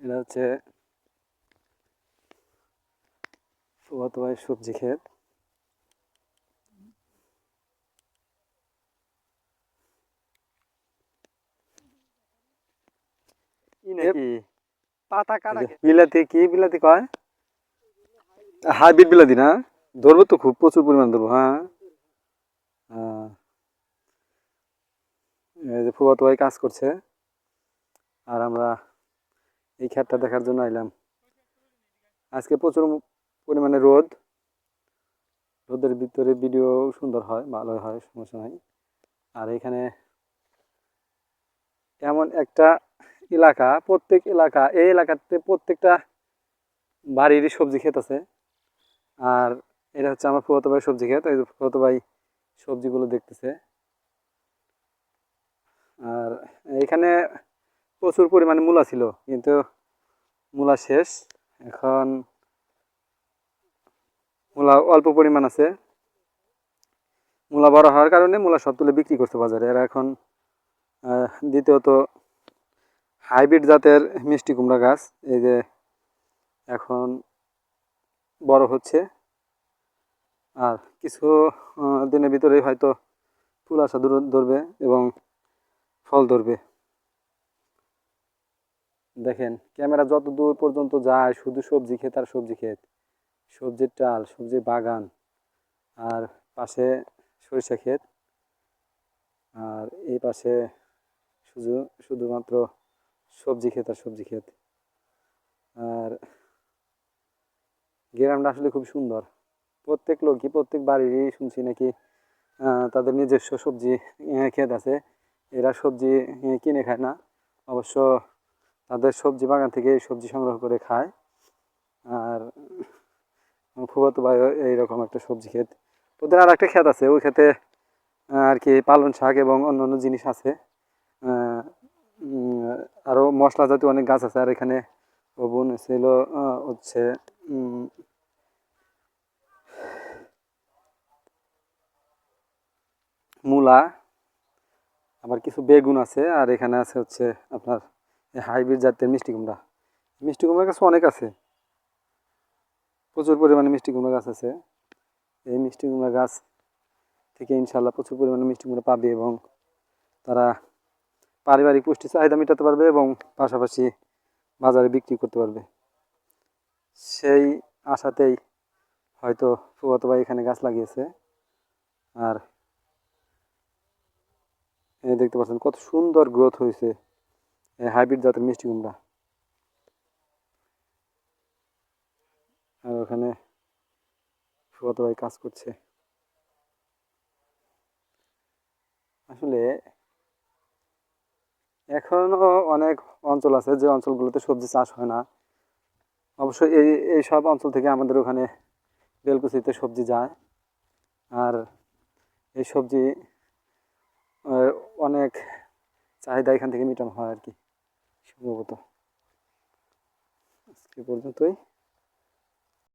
এটা হচ্ছে ভাই সবজি ক্ষেত। বিলাতি কি বিলাতি কয়? হাইব্রিড বিলাতি না? ধরবো তো খুব প্রচুর পরিমাণ ধরবো হ্যাঁ। এই যে ভাই কাজ করছে। আর আমরা এই ক্ষেতটা দেখার জন্য আইলাম। আজকে প্রচুর পরিমাণে রোদ। রোদের ভিতরে ভিডিও সুন্দর হয়, ভালো হয়, সমস্যা নাই। আর এখানে এমন একটা এলাকা, প্রত্যেক এলাকা, এই এলাকাতে প্রত্যেকটা বাড়িরই সবজি ক্ষেত আছে। আর এটা হচ্ছে আমার ফুয়াতো ভাই সবজি ক্ষেত, এই যে ফুয়াতো ভাই সবজিগুলো দেখতেছে। আর এখানে প্রচুর পরিমাণে মূলা ছিল, কিন্তু মূলা শেষ। এখন মূলা অল্প পরিমাণ আছে। মূলা বড় হওয়ার কারণে মূলা সব তুলে বিক্রি করছে বাজারে। আর এখন দ্বিতীয়ত হাইব্রিড জাতের মিষ্টি কুমড়া গাছ। এই যে এখন বড় হচ্ছে। আর কিছু দিনের ভিতরেই হয়তো ফুল আসা ধরবে এবং ফল ধরবে। দেখেন, ক্যামেরা যত দূর পর্যন্ত যায়, শুধু সবজি ক্ষেত আর সবজি ক্ষেত। সবজির ডাল, সবজির বাগান, আর পাশে সরিষা ক্ষেত, আর এই পাশে শুধু, শুধুমাত্র সবজি ক্ষেত আর সবজি ক্ষেত। আর গ্রামটা আসলে খুব সুন্দর। প্রত্যেক লোকই, প্রত্যেক বাড়িরই শুনছি নাকি তাদের নিজস্ব সবজি ক্ষেত আছে। এরা সবজি কিনে খায় না। অবশ্য তাদের সবজি বাগান থেকে সবজি সংগ্রহ করে খায়। আর ফুবাতো ভাই এইরকম একটা সবজি ক্ষেত ওদের আর একটা ক্ষেত আছে, ওই ক্ষেতে আর কি পালন শাক এবং অন্য অন্য জিনিস আছে। আরও মশলা জাতীয় অনেক গাছ আছে, আর এখানে ওবুন ছিল হচ্ছে মূলা, আবার কিছু বেগুন আছে, আর এখানে আছে হচ্ছে আপনার হাইব্রিড জাতের মিষ্টি কুমড়া। মিষ্টি কুমড়া গাছ অনেক আছে। প্রচুর পরিমাণে মিষ্টি কুমড়া গাছ আছে। এই মিষ্টি কুমড়া গাছ থেকে ইনশাল্লাহ প্রচুর পরিমাণে মিষ্টি কুমড়া পাবে এবং তারা পারিবারিক পুষ্টি চাহিদা মেটাতে পারবে এবং পাশাপাশি বাজারে বিক্রি করতে পারবে। সেই আশাতেই হয়তো ফুয়াতো ভাই এখানে গাছ লাগিয়েছে। আর দেখতে পাচ্ছেন কত সুন্দর গ্রোথ হয়েছে। হাইব্রিড জাতের মিষ্টি কুমড়া। আর ওখানে ফুয়াতো ভাই কাজ করছে। আসলে এখনও অনেক অঞ্চল আছে যে অঞ্চলগুলোতে সবজি চাষ হয় না। অবশ্য এই এই সব অঞ্চল থেকে আমাদের ওখানে বেলকুচিতে সবজি যায়। আর এই সবজি অনেক চাহিদা এখান থেকে মেটানো হয় আর কি। সম্ভবত। আজকে পর্যন্তই।